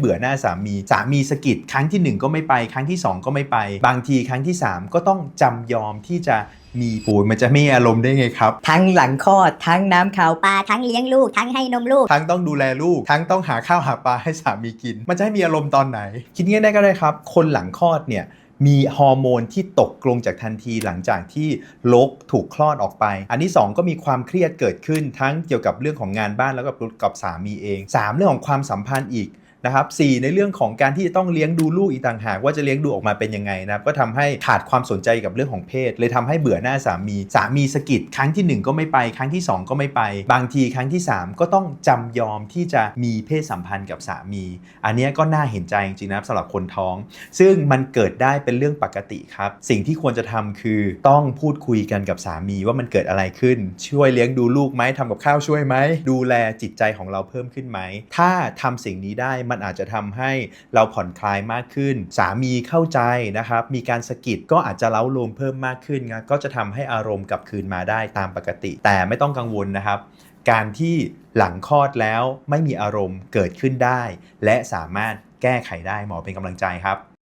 เบื่อหน้าสามีสามีสะกิดครั้งที่หนึ่งก็ไม่ไป ครั้งที่สองก็ไม่ไป บางทีครั้งที่สามก็ต้องจำยอมที่จะมีปูยมันจะไม่มีอารมณ์ได้ไงครับ ทั้งหลังคลอดทั้งน้ำขาวปลาทั้งเลี้ยงลูก ทั้งให้นมลูก ทั้งต้องดูแลลูก ทั้งต้องหาข้าวหาปลาให้สามีกิน มันจะให้มีอารมณ์ตอนไหน คิดง่ายๆก็ได้ครับ คนหลังคลอดเนี่ยมีฮอร์โมนที่ตกลงจากทันทีหลังจากที่ลกถูกคลอดออกไป อันที่สองก็มีความเครียดเกิดขึ้นทั้งเกี่ยวกับเรื่องของงานบ้านแล้วก็กับสามีเองสามเรื่องของความสัมพันธ์อีก นะครับสในเรื่องของการที่จะต้องเลี้ยงดูลูกอีกต่างหากว่าจะเลี้ยงดูออกมาเป็นยังไงนะครับก็ทำให้ขาดความสนใจกับเรื่องของเพศ เลยทำให้เบื่อหน้าสามีสามีสะกิดครั้งที่หนึ่งก็ไม่ไป ครั้งที่สองก็ไม่ไป บางทีครั้งที่สามก็ต้องจำยอมที่จะมีเพศสัมพันธ์กับสามี อันนี้ก็น่าเห็นใจจริงๆนะครับสำหรับคนท้อง ซึ่งมันเกิดได้เป็นเรื่องปกติครับ สิ่งที่ควรจะทำคือต้องพูดคุยกันกับสามีว่ามันเกิดอะไรขึ้น ช่วยเลี้ยงดูลูกไหมทำกับข้าวช่วยไหมดูแลจิตใจของเราเพิ่มขึ้นไหมถ้าทำสิ่งนี้ได้มันอาจจะทำให้เราผ่อนคลายมากขึ้น สามีเข้าใจนะครับ มีการสะกิดก็อาจจะเล้าโลมเพิ่มมากขึ้นนะก็จะทำให้อารมณ์กลับคืนมาได้ตามปกติ แต่ไม่ต้องกังวลนะครับ การที่หลังคลอดแล้วไม่มีอารมณ์เกิดขึ้นได้ และสามารถแก้ไขได้หมอเป็นกำลังใจครับ